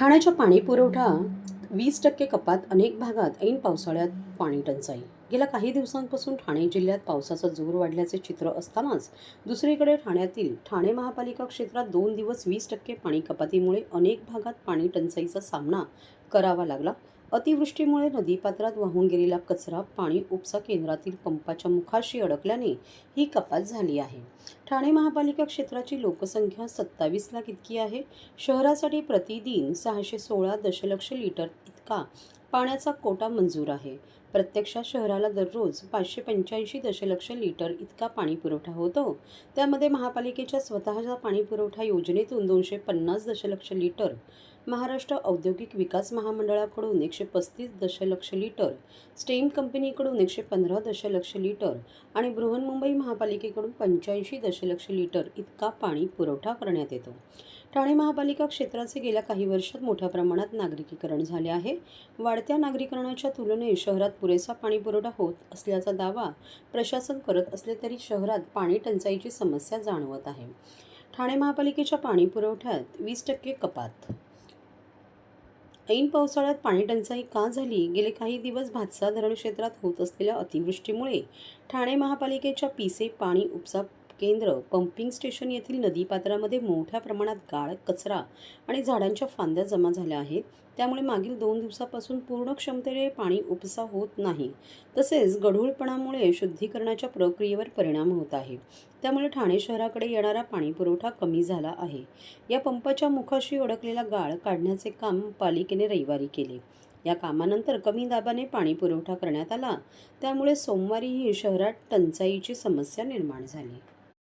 ठाण्याच्या पाणी पुरवठा वीस टक्के कपात अनेक भागात ऐन पावसाळ्यात पाणी टंचाई. गेल्या काही दिवसांपासून ठाणे जिल्ह्यात पावसाचा जोर वाढल्याचे चित्र असतानाच दुसरीकडे ठाण्यातील ठाणे महापालिका क्षेत्रात दोन दिवस वीस टक्के पाणी कपातीमुळे अनेक भागात पाणी टंचाईचा सामना करावा लागला. अतिवृष्टीमुळे नदीपात्रात वाहून गेलेला कचरा पाणी उपसा केंद्रातील पंपाच्या मुखाशी अडकल्याने ही कपात झाली आहे. ठाणे महापालिका क्षेत्राची लोकसंख्या सत्तावीस लाख इतकी आहे. शहरासाठी प्रतिदिन सहाशे सोळा दशलक्ष लिटर इतका पाण्याचा कोटा मंजूर आहे. प्रत्यक्षात शहराला दररोज पाचशे पंच्याऐंशी दशलक्ष लिटर इतका पाणीपुरवठा होतो. त्यामध्ये महापालिकेच्या स्वतःच्या पाणीपुरवठा योजनेतून दोनशे पन्नास दशलक्ष लिटर महाराष्ट्र औद्योगिक विकास महामंडळाकडून एकशे पस्तीस दशलक्ष लिटर स्टेम कंपनीकडून एकशे पंधरा दशलक्ष लिटर आणि बृहन्मुंबई महापालिकेकडून पंच्याऐंशी दशलक्ष लिटर इतका पाणी पुरवठा करण्यात येतो. ठाणे महापालिका क्षेत्राचे गेल्या काही वर्षात मोठ्या प्रमाणात नागरिकीकरण झाले आहे. वाढत्या नागरीकरणाच्या तुलनेत शहरात पुरेसा पाणी पुरवठा होत असल्याचा दावा प्रशासन करत असले तरी शहरात पाणी टंचाईची समस्या जाणवत आहे. ठाणे महापालिकेच्या पाणी पुरवठ्यात वीस टक्के कपात ऐन पावसाळ्यात पाणी टंचाई का झाली? गेले काही दिवस भातसा धरण क्षेत्रात होत असलेल्या अतिवृष्टीमुळे ठाणे महापालिकेच्या पिसे पाणी उपसा केंद्र पंपिंग स्टेशन येथील नदीपात्रामध्ये मोठ्या प्रमाणात गाळ कचरा आणि झाडांच्या फांद्या जमा झाल्या आहेत. त्यामुळे मागील दोन दिवसापासून पूर्ण क्षमतेने पाणी उपसा होत नाही. तसेच गढूळपणामुळे शुद्धीकरणाच्या प्रक्रियेवर परिणाम होत आहे. त्यामुळे ठाणे शहराकडे येणारा पाणी पुरवठा कमी झाला आहे. या पंपाच्या मुखाशी अडकलेला गाळ काढण्याचे काम पालिकेने रविवारी केले. या कामानंतर कमी दाबाने पाणी पुरवठा करण्यात आला. त्यामुळे सोमवारीही शहरात टंचाईची समस्या निर्माण झाली.